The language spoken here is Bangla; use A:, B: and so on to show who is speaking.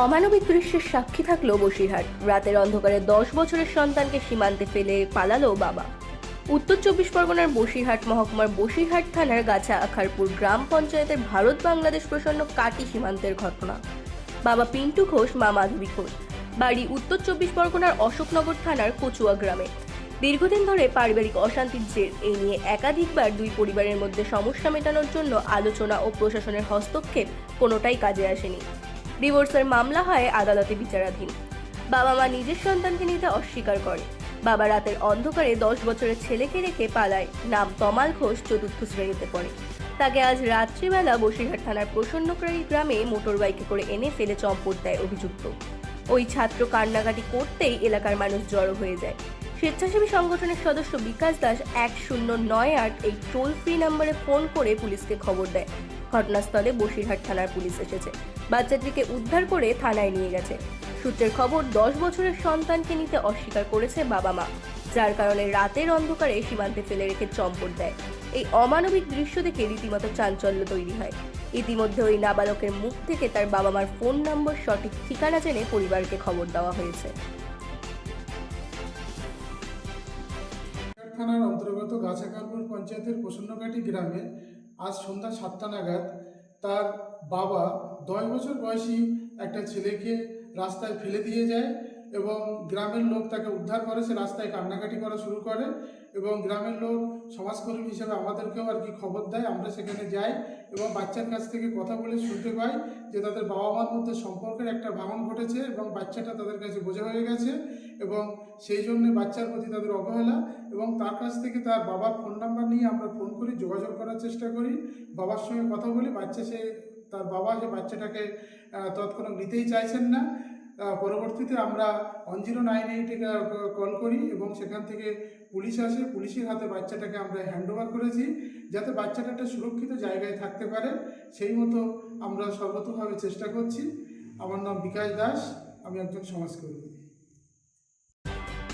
A: অমানবিক দৃশ্যের সাক্ষী থাকল বসিরহাট। রাতের অন্ধকারে দশ বছরের সন্তানকে সীমান্তে ফেলে পালালো বাবা। উত্তর চব্বিশ পরগনার বসিরহাট মহকুমার বসিরহাট থানার গাছা আখারপুর গ্রাম পঞ্চায়েতের ভারত বাংলাদেশ প্রসন্ন কাটি সীমান্তের ঘটনা। বাবা পিন্টু ঘোষ, মা মাধবী ঘোষ। বাড়ি উত্তর চব্বিশ পরগনার অশোকনগর থানার কচুয়া গ্রামে। দীর্ঘদিন ধরে পারিবারিক অশান্তির জের এই নিয়ে একাধিকবার দুই পরিবারের মধ্যে সমস্যা মেটানোর জন্য আলোচনা ও প্রশাসনের হস্তক্ষেপ কোনোটাই কাজে আসেনি। ডিভোর্সের মামলা হয় আদালতে বিচারাধীন। বাবা মা নিজের সন্তানকে নিতে অস্বীকার করে। বাবা রাতের অন্ধকারে দশ বছরের ছেলেকে রেখে পালায়। নাম তমাল ঘোষ চতুর্থ শ্রেণীতে পড়ে। তাকে আজ রাত্রিবেলা বসিরহাট থানার প্রসন্নকারী গ্রামে মোটরবাইকে করে এনে ফেলে চম্পট দেয় অভিযুক্ত। ওই ছাত্র কান্নাকাটি করতেই এলাকার মানুষ জড়ো হয়ে যায়। স্বেচ্ছাসেবী সংগঠনের সদস্য বিকাশ দাস এক শূন্য নয় আট এই টোল ফ্রি নাম্বারে ফোন করে পুলিশকে খবর দেয়। ঘটনাস্থলে বসিরহাট থানার পুলিশ এসেছে। বাচ্চাটিকে উদ্ধার করে থানায় নিয়ে গেছে। সূত্রের খবর, দশ বছরের সন্তানকে নিতে অস্বীকার করেছে বাবা মা, যার কারণে রাতের অন্ধকারে সীমান্তে ফেলে রেখে চম্পট দেয়। এই অমানবিক দৃশ্য দেখে রীতিমতো চাঞ্চল্য তৈরি হয়। ইতিমধ্যে ওই নাবালকের মুখ থেকে তার বাবা মার ফোন নম্বর সঠিক ঠিকানা জেনে পরিবারকে খবর দেওয়া হয়েছে।
B: অন্তর্গত পঞ্চায়েতের প্রসন্নকাটি গ্রামে আজ সন্ধ্যা সাতটা নাগাদ তার বাবা দশ বছর বয়সী একটা ছেলেকে রাস্তায় ফেলে দিয়ে যায়। এবং গ্রামের লোক তাকে উদ্ধার করে, সে রাস্তায় কান্নাকাটি করা শুরু করে এবং গ্রামের লোক সমাজকর্মী হিসেবে আমাদেরকেও আর কি খবর দেয়। আমরা সেখানে যাই এবং বাচ্চার কাছ থেকে কথা বলে শুনতে পাই যে তাদের বাবা মার মধ্যে সম্পর্কের একটা ভাঙন ঘটেছে এবং বাচ্চাটা তাদের কাছে বোঝা হয়ে গেছে এবং সেই জন্য বাচ্চার প্রতি তাদের অবহেলা এবং তার কাছ থেকে তার বাবার ফোন নাম্বার নিয়ে আমরা ফোন করি, যোগাযোগ করার চেষ্টা করি। বাবার সঙ্গে কথা বলি, বাচ্চা সে, তার বাবা যে বাচ্চাটাকে তৎক্ষণাৎ নিতেই চাইছেন না। পরবর্তীতে আমরা ওয়ান জিরো নাইন এইটে কল করি এবং সেখান থেকে পুলিশ আসে, পুলিশের হাতে বাচ্চাটাকে আমরা হ্যান্ড ওভার করেছি যাতে বাচ্চাটা একটা সুরক্ষিত জায়গায় থাকতে পারে। সেই মতো আমরা সর্বতভাবে চেষ্টা করছি। আমার নাম বিকাশ দাস, আমি একজন সমাজকর্মী।